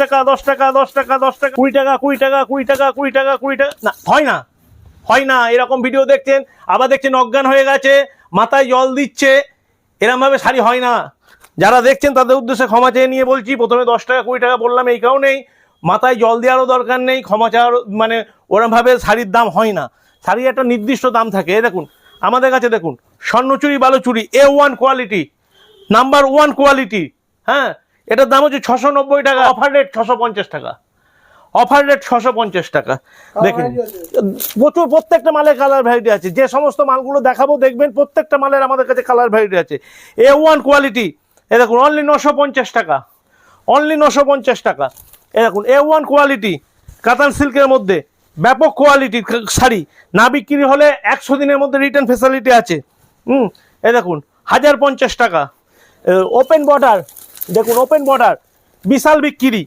টাকা, দশ টাকা দশ টাকা দশ টাকা, কুড়ি টাকা কুড়ি টাকা কুড়ি টাকা কুড়ি টাকা কুড়ি টাকা। না, হয় না হয় না, এরকম ভিডিও দেখছেন, আবার দেখছেন অজ্ঞান হয়ে গেছে, মাথায় জল দিচ্ছে, এরমভাবে শাড়ি হয় না। যারা দেখছেন তাদের উদ্দেশ্যে ক্ষমা চেয়ে নিয়ে বলছি, প্রথমে দশ টাকা, কুড়ি টাকা বললাম, এই কারণেই মাথায় জল দেওয়ারও দরকার নেই, ক্ষমা চাওয়ার মানে ওরমভাবে শাড়ির দাম হয় না। শাড়ির একটা নির্দিষ্ট দাম থাকে, এই দেখুন, আমাদের কাছে দেখুন, Swarnachuri, Baluchuri A one quality number one quality হ্যাঁ এটার দাম হচ্ছে ছশো নব্বই টাকা অফার রেট ছশো পঞ্চাশ টাকা। অফার রেট ছশো পঞ্চাশ টাকা দেখুন প্রচুর প্রত্যেকটা মালের কালার ভ্যারাইটি আছে। যে সমস্ত মালগুলো দেখাবো দেখবেন প্রত্যেকটা মালের আমাদের কাছে কালার ভ্যারাইটি আছে। এ ওয়ান কোয়ালিটি এ দেখুন অনলি নশো পঞ্চাশ টাকা। অনলি নশো পঞ্চাশ টাকা। এ দেখুন এ ওয়ান কোয়ালিটি কাতান সিল্কের মধ্যে ব্যাপক কোয়ালিটির শাড়ি। না বিক্রি হলে একশো দিনের মধ্যে রিটার্ন ফেসিলিটি আছে। হুম এ দেখুন হাজার পঞ্চাশ টাকা। ওপেন বর্ডার দেখুন ওপেন বর্ডার বিশাল বিক্রি।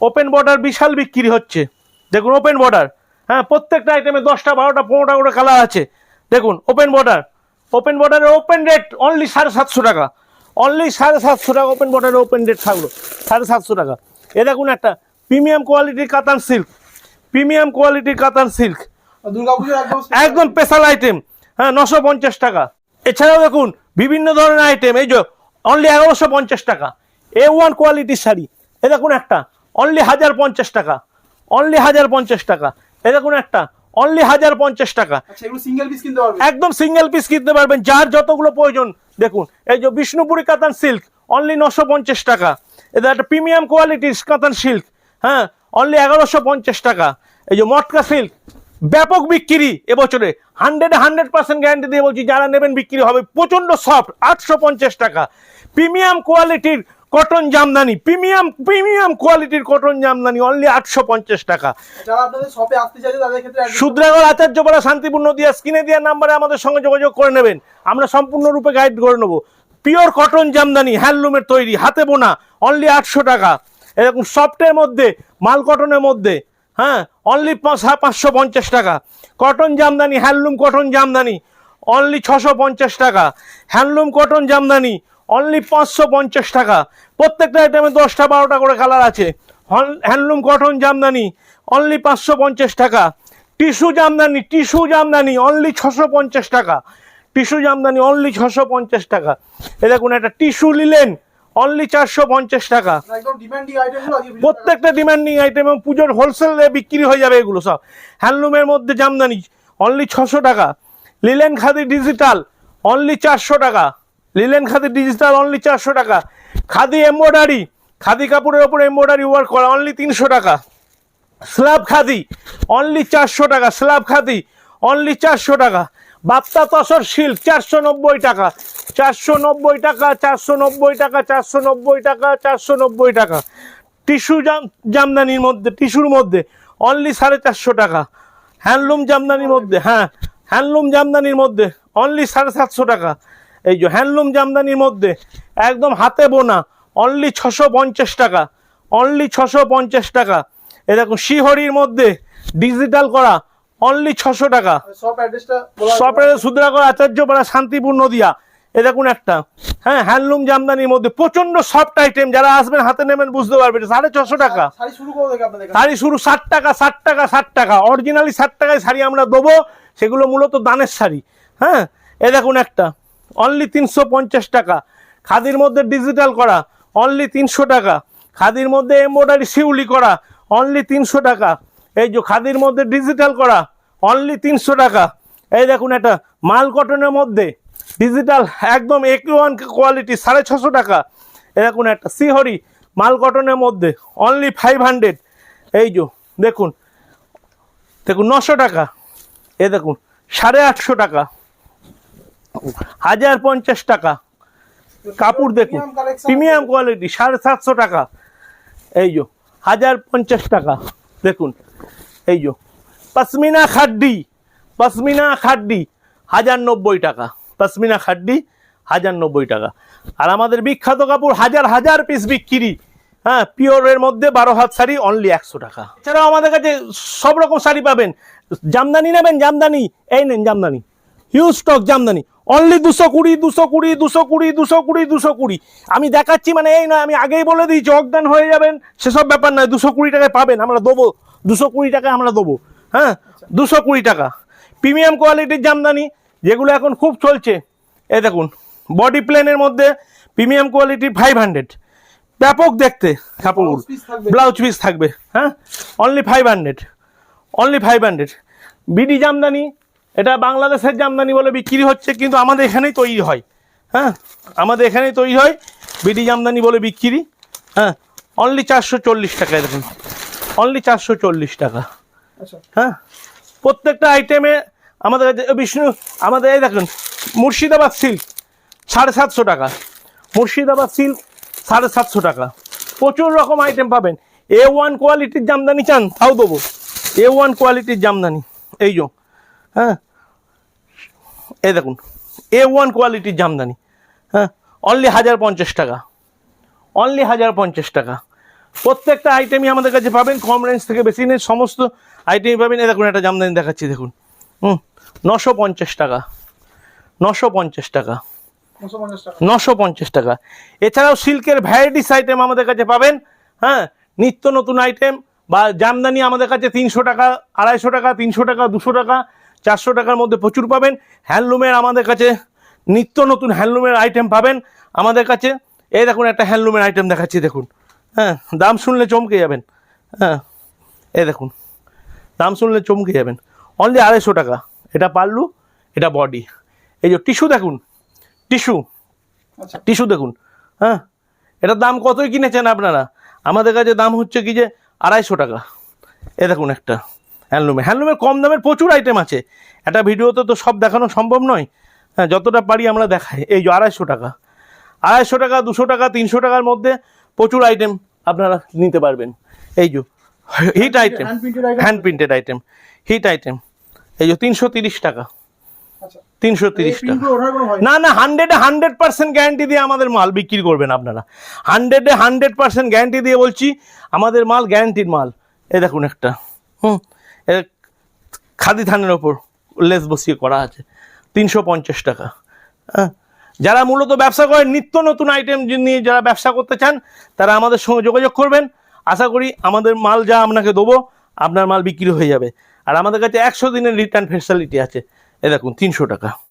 ওপেন বর্ডার বিশাল বিক্রি হচ্ছে। দেখুন ওপেন বর্ডার হ্যাঁ প্রত্যেকটা আইটেমে দশটা বারোটা পনেরোটা করে কালার আছে। দেখুন ওপেন বর্ডার ওপেন বর্ডারের ওপেন রেট অনলি সাড়ে সাতশো টাকা। অনলি সাড়ে সাতশো টাকা ওপেন বর্ডারের ওপেন রেট থাকল সাড়ে সাতশো টাকা। এ দেখুন একটা প্রিমিয়াম কোয়ালিটির কাতান সিল্ক প্রিমিয়াম কোয়ালিটির কাতান সিল্ক একদম স্পেশাল আইটেম হ্যাঁ নশো পঞ্চাশ টাকা। এছাড়াও দেখুন বিভিন্ন ধরনের আইটেম এই যে অনলি এগারোশো পঞ্চাশ টাকা। এ ওয়ান কোয়ালিটির শাড়ি। এ দেখুন একটা অনলি হাজার পঞ্চাশ টাকা অনলি হাজার পঞ্চাশ টাকা। এ দেখুন একটা অনলি হাজার পঞ্চাশ টাকা। আচ্ছা সিঙ্গেল পিস কিনতে পারবে একদম সিঙ্গেল পিস কিনতে পারবেন যার যতগুলো প্রয়োজন। দেখুন এই যে বিষ্ণুপুরি কাতান সিল্ক অনলি নশো পঞ্চাশ টাকা। এটা একটা প্রিমিয়াম কোয়ালিটির কাতান সিল্ক হ্যাঁ অনলি এগারোশো পঞ্চাশ টাকা। এই যে মটকা সিল্ক ব্যাপক বিক্রি এবছরে। হান্ড্রেড হান্ড্রেড পার্সেন্ট গ্যারান্টি দিয়ে বলছি যারা নেবেন বিক্রি হবে প্রচণ্ড সফট আটশো পঞ্চাশ টাকা। প্রিমিয়াম কোয়ালিটির কটন জামদানি প্রিমিয়াম প্রিমিয়াম কোয়ালিটির কটন জামদানি অনলি আটশো পঞ্চাশ টাকা। যারা আপনাদের শপে আসতে চাইছে তাদের ক্ষেত্রে একদম- শুদ্রাগড় আচার্যপাড়া শান্তিপূর্ণ দিয়া স্ক্রিনে দেওয়ার নাম্বারে আমাদের সঙ্গে যোগাযোগ করে নেবেন। আমরা সম্পূর্ণরূপে গাইড করে নেব। পিওর কটন জামদানি হ্যান্ডলুমের তৈরি হাতে বোনা অনলি আটশো টাকা। এরকম সফটের মধ্যে মাল কটনের মধ্যে হ্যাঁ অনলি পাঁচশো পঞ্চাশ টাকা। Cotton Jamdani handloom cotton Jamdani only ছশো পঞ্চাশ টাকা। হ্যান্ডলুম কটন জামদানি অনলি পাঁচশো পঞ্চাশ টাকা। প্রত্যেকটা আইটেমে দশটা বারোটা করে কালার আছে। হ্যান্ডলুম কটন জামদানি অনলি পাঁচশো পঞ্চাশ টাকা। Tissue Jamdani tissue Jamdani only ছশো পঞ্চাশ টাকা। টিস্যু জামদানি অনলি ছশো পঞ্চাশ টাকা। এ দেখুন একটা টিস্যু নিলেন অনলি চারশো পঞ্চাশ টাকা। প্রত্যেকটা ডিমান্ডিং আইটেম এবং পুজোর হোলসেলে বিক্রি হয়ে যাবে এগুলো সব। হ্যান্ডলুমের মধ্যে জামদানি অনলি ছশো টাকা। লিলেন খাদি ডিজিটাল অনলি চারশো টাকা। লিলেন খাদি ডিজিটাল অনলি চারশো টাকা। খাদি এমব্রয়ডারি খাদি কাপড়ের ওপর এমব্রয়ডারি ওয়ার্ক করা অনলি তিনশো টাকা। স্ল্যাব খাদি অনলি চারশো টাকা, স্ল্যাব খাদি অনলি চারশো টাকা। বাপ্তা তসর শিল্ক চারশো নব্বই টাকা। চারশো নব্বই টাকা, চারশো নব্বই টাকা, চারশো নব্বই টাকা, চারশো নব্বই টাকা। টিস্যু জাম জামদানির মধ্যে, টিস্যুর মধ্যে অনলি সাড়ে চারশো টাকা। হ্যান্ডলুম জামদানির মধ্যে হ্যাঁ হ্যান্ডলুম জামদানির মধ্যে অনলি সাড়ে সাতশো টাকা। এই যে হ্যান্ডলুম জামদানির মধ্যে একদম হাতে বোনা অনলি ছশো পঞ্চাশ টাকা অনলি ছশো পঞ্চাশ টাকা। এ দেখুন শিহরির মধ্যে ডিজিটাল করা অনলি ছশো টাকা। বলা সপের সুদ্রাগড় আচার্যপাড়া শান্তিপূর্ণ দিয়া এ দেখুন একটা হ্যাঁ হ্যান্ডলুম জামদানির মধ্যে প্রচণ্ড সফট আইটেম যারা আসবেন হাতে নেবেন বুঝতে পারবেন সাড়ে ছশো টাকা। শাড়ি শুরু ষাট টাকা ষাট টাকা ষাট টাকা। অরিজিনালি ষাট টাকায় শাড়ি আমরা দেবো সেগুলো মূলত দানের শাড়ি হ্যাঁ? এ দেখুন একটা। অনলি তিনশো পঞ্চাশ টাকা। খাদির মধ্যে ডিজিটাল করা অনলি তিনশো টাকা। খাদির মধ্যে এমব্রয়ডারি শিউলি করা অনলি তিনশো টাকা। এই যে খাদির মধ্যে ডিজিটাল করা অনলি তিনশো টাকা। এই দেখুন একটা মাল কটনের মধ্যে ডিজিটাল একদম একই ওয়ান কোয়ালিটি সাড়ে ছশো টাকা। এ দেখুন একটা সিহরি, মাল কটনের মধ্যে অনলি ফাইভ হান্ড্রেড এই যে, দেখুন দেখুন নশো টাকা। এ দেখুন, সাড়ে আটশো টাকা। হাজার পঞ্চাশ টাকা। কাপড় দেখুন প্রিমিয়াম কোয়ালিটি সাড়ে সাতশো টাকা। এই যে হাজার পঞ্চাশ টাকা দেখুন এই যে পশমিনা খাড্ডি পশমিনা খাড্ডি হাজার নব্বই টাকা পশমিনা খাড্ডি হাজার নব্বই টাকা। আর আমাদের বিখ্যাত কাপড় হাজার হাজার পিস বিক্রি হ্যাঁ পিওরের মধ্যে বারো হাত শাড়ি অনলি একশো টাকা। এছাড়াও আমাদের কাছে সব রকম শাড়ি পাবেন। জামদানি নেবেন জামদানি এই নেন Jamdani. Huge stock Jamdani. Only দুশো কুড়ি দুশো কুড়ি দুশো কুড়ি দুশো কুড়ি দুশো কুড়ি। আমি দেখাচ্ছি মানে এই নয় আমি আগেই বলে দিয়েছি অজ্ঞান হয়ে যাবেন। সেসব ব্যাপার নয় দুশো কুড়ি টাকায় পাবেন আমরা দেবো। দুশো কুড়ি টাকায় আমরা দেবো হ্যাঁ? দুশো কুড়ি টাকা। প্রিমিয়াম কোয়ালিটির জামদানি যেগুলো এখন খুব চলছে। এ দেখুন বডি প্লেনের মধ্যে প্রিমিয়াম কোয়ালিটি ফাইভ হান্ড্রেড ব্যাপক দেখতে থাকবে। ব্লাউজ পিস থাকবে হ্যাঁ? Only five hundred only five hundred BD Jamdani এটা বাংলাদেশের জামদানি বলে বিক্রি হচ্ছে কিন্তু আমাদের এখানেই তৈরি হয়। হ্যাঁ? আমাদের এখানেই তৈরি হয় বিডি জামদানি বলে বিক্রি। হ্যাঁ? অনলি চারশো চল্লিশ টাকা দেখুন। অনলি চারশো চল্লিশ টাকা। হ্যাঁ? প্রত্যেকটা আইটেমে আমাদের বিষ্ণু আমাদের এই দেখুন মুর্শিদাবাদ সিল্ক সাড়ে সাতশো টাকা। মুর্শিদাবাদ সিল্ক সাড়ে সাতশো টাকা। প্রচুর রকম আইটেম পাবেন। এ ওয়ান কোয়ালিটির জামদানি চান তাও দেবো। এ ওয়ান কোয়ালিটির জামদানি এই যো। হ্যাঁ? এই দেখুন এ ওয়ান কোয়ালিটির জামদানি হ্যাঁ? অনলি হাজার পঞ্চাশ টাকা। অনলি হাজার পঞ্চাশ টাকা। প্রত্যেকটা আইটেমই আমাদের কাছে পাবেন কম রেঞ্জ থেকে বেশি নেই সমস্ত আইটেমই পাবেন। এ দেখুন একটা জামদানি দেখাচ্ছি দেখুন। হুম নশো পঞ্চাশ টাকা। নশো পঞ্চাশ টাকা। নশো পঞ্চাশ টাকা। নশো পঞ্চাশ টাকা। এছাড়াও সিল্কের ভ্যারাইটিস আইটেম আমাদের কাছে পাবেন হ্যাঁ? নিত্য নতুন আইটেম বা জামদানি আমাদের কাছে তিনশো টাকা আড়াইশো টাকা তিনশো টাকা দুশো টাকা চারশো টাকার মধ্যে প্রচুর পাবেন। হ্যান্ডলুমের আমাদের কাছে নিত্য নতুন হ্যান্ডলুমের আইটেম পাবেন। আমাদের কাছে এই দেখুন একটা হ্যান্ডলুমের আইটেম দেখাচ্ছি দেখুন। হ্যাঁ দাম শুনলে চমকে যাবেন। হ্যাঁ এই দেখুন দাম শুনলে চমকে যাবেন। অনলি আড়াইশো টাকা। এটা পাল্লু এটা বডি এই যে টিস্যু দেখুন টিস্যু আচ্ছা। টিস্যু দেখুন। হ্যাঁ এটার দাম কতই কিনেছেন আপনারা? আমাদের কাছে দাম হচ্ছে কি যে আড়াইশো টাকা। এ দেখুন একটা। হ্যান্ডলুমে। হ্যান্ডলুমের কম দামের প্রচুর আইটেম আছে। একটা ভিডিওতে তো সব দেখানো সম্ভব নয়। হ্যাঁ যতটা পারি আমরা দেখাই। এই যে আড়াইশো টাকা। আড়াইশো টাকা দুশো টাকা তিনশো টাকার মধ্যে প্রচুর আইটেম আপনারা নিতে পারবেন। এই যে hit item hand printed item hit item এই যে তিনশো তিরিশ টাকা। আচ্ছা। তিনশো তিরিশ টাকা। না না হান্ড্রেডে হান্ড্রেড পার্সেন্ট গ্যারান্টি দিয়ে আমাদের মাল বিক্রি করবেন আপনারা। হান্ড্রেডে হান্ড্রেড পার্সেন্ট গ্যারান্টি দিয়ে বলছি আমাদের মাল গ্যারান্টির মাল। এই দেখুন একটা। হুম এ খাদি ধানের ওপর লেস বসিয়ে করা আছে, তিনশো পঞ্চাশ টাকা। হ্যাঁ? যারা মূলত ব্যবসা করেন নিত্য নতুন আইটেম নিয়ে যারা ব্যবসা করতে চান, তারা আমাদের সঙ্গে যোগাযোগ করবেন। আশা করি আমাদের মাল যা আপনাকে দেবো, আপনার মাল বিক্রি হয়ে যাবে। আর আমাদের কাছে একশো দিনের রিটার্ন ফেসিলিটি আছে। এ দেখুন, তিনশো টাকা।